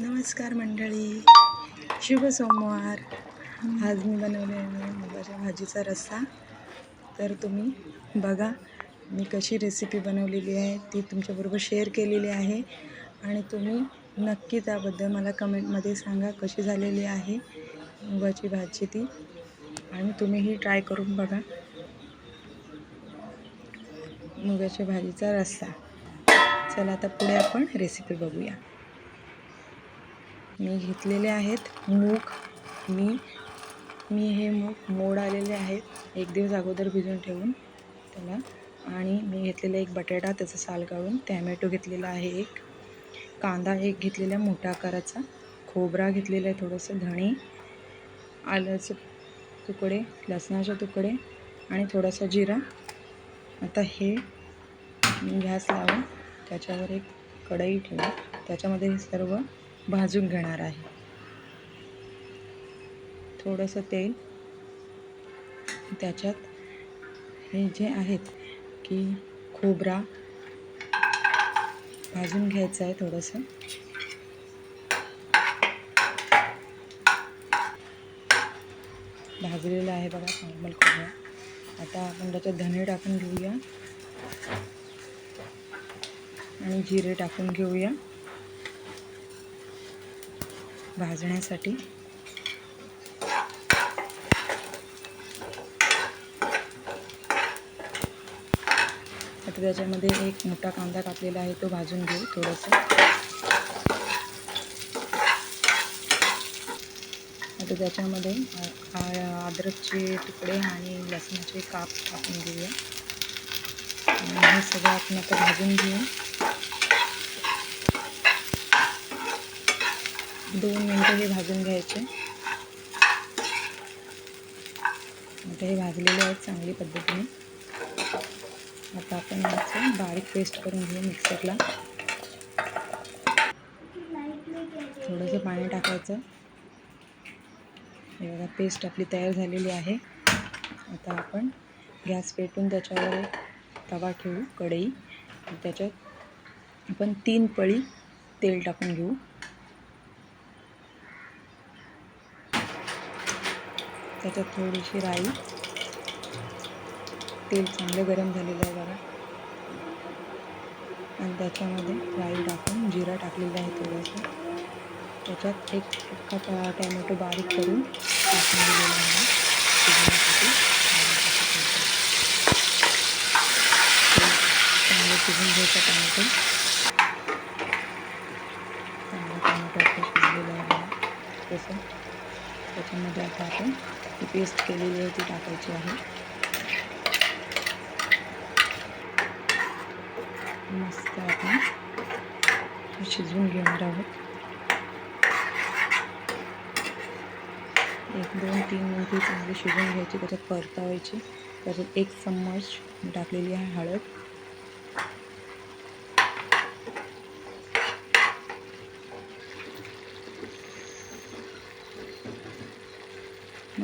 नमस्कार मंडळी. शुभ सोमवार. आज मी बनवले आहे मुगाच्या भाजीचा रस्सा. तर तुम्ही बघा मी कशी रेसिपी बनवलेली आहे ती तुमच्याबरोबर शेअर केलेली आहे. आणि तुम्ही नक्की त्याबद्दल मला कमेंटमध्ये सांगा कशी झालेली आहे मुगाची भाजी ती. आणि तुम्हीही ट्राय करून बघा. मुगाच्या भाजीचा रस्सा. चला आता पुढे आपण रेसिपी बघूया. मी घेतलेले आहेत. मूग मी मी हे मूग मोड आलेले आहेत. एक दिवस अगोदर भिजून ठेवून त्याला. आणि मी घेतलेला एक बटाटा त्याचं साल काढून टॅमॅटो घेतलेला आहे एक. कांदा एक घेतलेला मोठ्या आकाराचा. खोबरा घेतलेला आहे थोडंसं धणे आल्याचे तुकडे लसणाचे तुकडे आणि थोडासा जिरा. आता हे मी गॅस लावून त्याच्यावर एक कढई ठेवून त्याच्यामध्ये हे सर्व भाजून घेणार आहे. थोडंसं तेल त्याच्यात हे जे आहेत की खोबरा भाजून घ्यायचं आहे थोडंसं. भाजलेलं आहे बघा नॉर्मल खोबरा. आता आपण त्याच्यात धने टाकून घेऊया. आणि जिरे टाकून घेऊया. भाजण्यासाठी. आता त्याच्यामध्ये एक मोठा कांदा कापलेला आहे तो भाजून घेऊ थोडंसं. आता त्याच्यामध्ये अद्रकचे तुकडे आणि लसणाचे काप कापून घेऊया. आणि हे सगळं आपण आता भाजून घेऊ. दोन मिनटं हे भाजून घ्यायचे. आता हे भाजलेले आहेत चांगली पद्धतीने. आता आपण याचं बारीक पेस्ट करून घेऊ मिक्सरला. थोडंसं पाणी टाकायचं. हे बघा पेस्ट आपली तयार झालेली आहे. आता आपण गॅस पेटून त्याच्यावर तवा ठेवू कढई. त्याच्यात आपण तीन पळी तेल टाकून घेऊ. त्याच्यात थोडीशी राई. तेल चांगलं गरम झालेलं आहे बघा. आणि त्याच्यामध्ये राई टाकून जिरा टाकलेला आहे थोडंसं. त्याच्यात एक कप टॅमॅटो बारीक करून टाकून दिलेला आहे. शिजण्यासाठी चांगलं शिजून घ्यायचं टॅमॅटो. चांगलं टॅमॅटो आपलं शिजलेलं आहे तसं. त्याच्यामध्ये आता आपण ती पेस्ट केलेली आहे ती टाकायची आहे. मस्त आपण शिजवून घेणार आहोत. एक दोन तीन मिनिटे चांगली शिजवून घ्यायची त्याच्यात परतावायची. त्याच्यात एक चम्मच टाकलेली आहे हळद.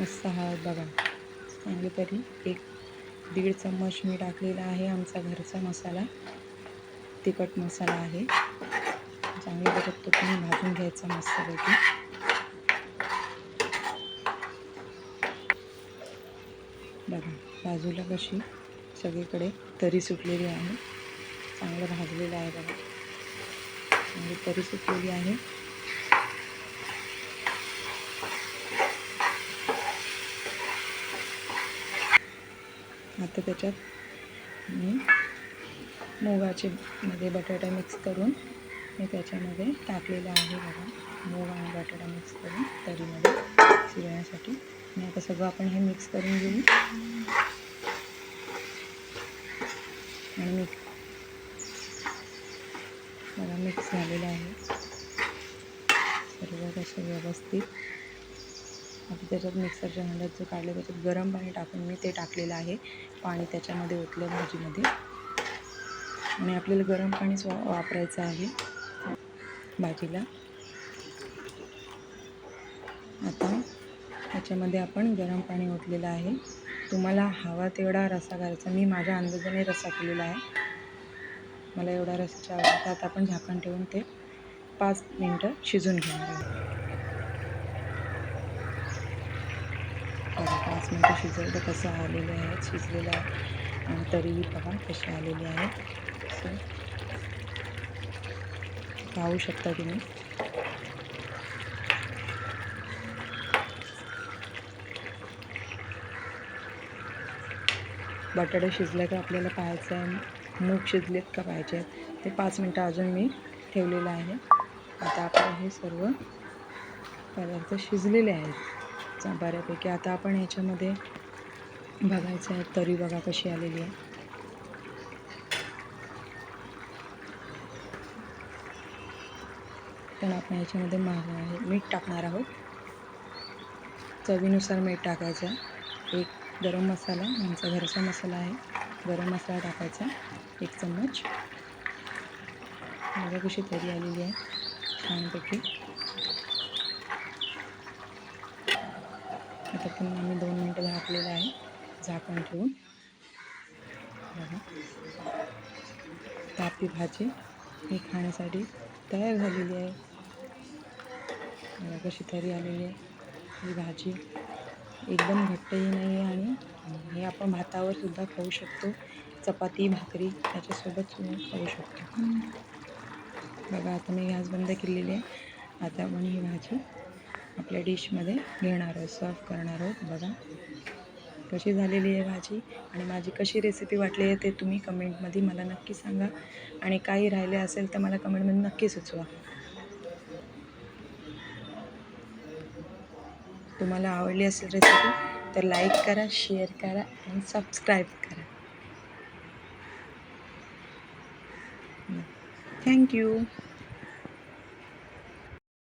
मस्त हळद बघा. चांगली तरी एक दीड चम्मच मी टाकलेला आहे आमचा घरचा मसाला. तिखट मसाला आहे. चांगली तरी तो तुम्ही भाजून घ्यायचा मस्तपैकी. बघा बाजूला कशी सगळीकडे तरी सुटलेली आहे. चांगलं भाजलेलं आहे बघा. चांगली तरी सुटलेली आहे. आता त्याच्यात. मी मुगाचे मध्ये बटाटा मिक्स करून मी त्याच्यामध्ये टाकलेलं आहे बघा. मूग आणि बटाटा मिक्स करून तरीमध्ये शिजण्यासाठी आणि आता सगळं आपण हे मिक्स करून घेऊ. आणि मिक्स बघा मिक्स झालेलं आहे. सर्व कसं व्यवस्थित. आता त्याच्यात मिक्सरच्या भांड्यात जो काढलं त्याच्यात गरम पाणी टाकून मी ते टाकलेलं आहे. पाणी त्याच्यामध्ये ओतलं भाजीमध्ये. आणि आपल्याला गरम पाणीच वा वापरायचं आहे भाजीला. आता त्याच्यामध्ये आपण गरम पाणी ओतलेलं आहे. तुम्हाला हवा तेवढा रसा करायचा. मी माझ्या अंदाजाने रसा केलेला आहे. मला एवढा रसाच्या आवडतात आपण झाकण ठेवून ते पाच मिनटं शिजून घेणार आहोत. बघा पाच मिनटं शिजवलं कसं आलेलं आहे शिजलेलं आहे आणि तरीही बघा कसे आलेले आहे. पाहू शकता तुम्ही. बटाटे शिजले का आपल्याला पाहायचं आहे. मूग शिजलेत का पाहिजे ते पाच मिनटं अजून मी ठेवलेलं आहे. आता आपण हे सर्व पदार्थ शिजलेले आहेत. बऱ्यापैकी. आता आपण ह्याच्यामध्ये बघायचं आहे तरी बघा कशी आलेली आहे. पण आपण ह्याच्यामध्ये महाग मीठ टाकणार आहोत. चवीनुसार मीठ टाकायचं. आहे एक गरम मसाला आमचा घरचा मसाला आहे. गरम मसाला टाकायचा एक चम्मच. बघा कशी तरी आलेली आहे छानपैकी. आता पुन्हा आम्ही दोन मिनटं झाकलेलं आहे झाकण ठेवून. बघा. तर भाजी ही खाण्यासाठी तयार झालेली आहे. कशी तरी आलेली आहे ही भाजी. एकदम घट्टही नाही आहे आणि हे आपण भातावर सुद्धा खाऊ शकतो. चपाती भाकरी त्याच्यासोबत सुद्धा खाऊ शकतो. बघा आता मी गॅस बंद केलेली आहे. आता आपण ही भाजी आपल्या डिशमध्ये घेणार आहोत सर्व करणार आहोत. बघा कशी झालेली आहे भाजी आणि माझी कशी रेसिपी वाटली आहे ते तुम्ही कमेंटमध्ये मला नक्की सांगा. आणि काही राहिले असेल तर मला कमेंटमध्ये नक्की सुचवा. तुम्हाला आवडली असेल रेसिपी तर लाईक करा शेअर करा आणि सबस्क्राईब करा. थँक्यू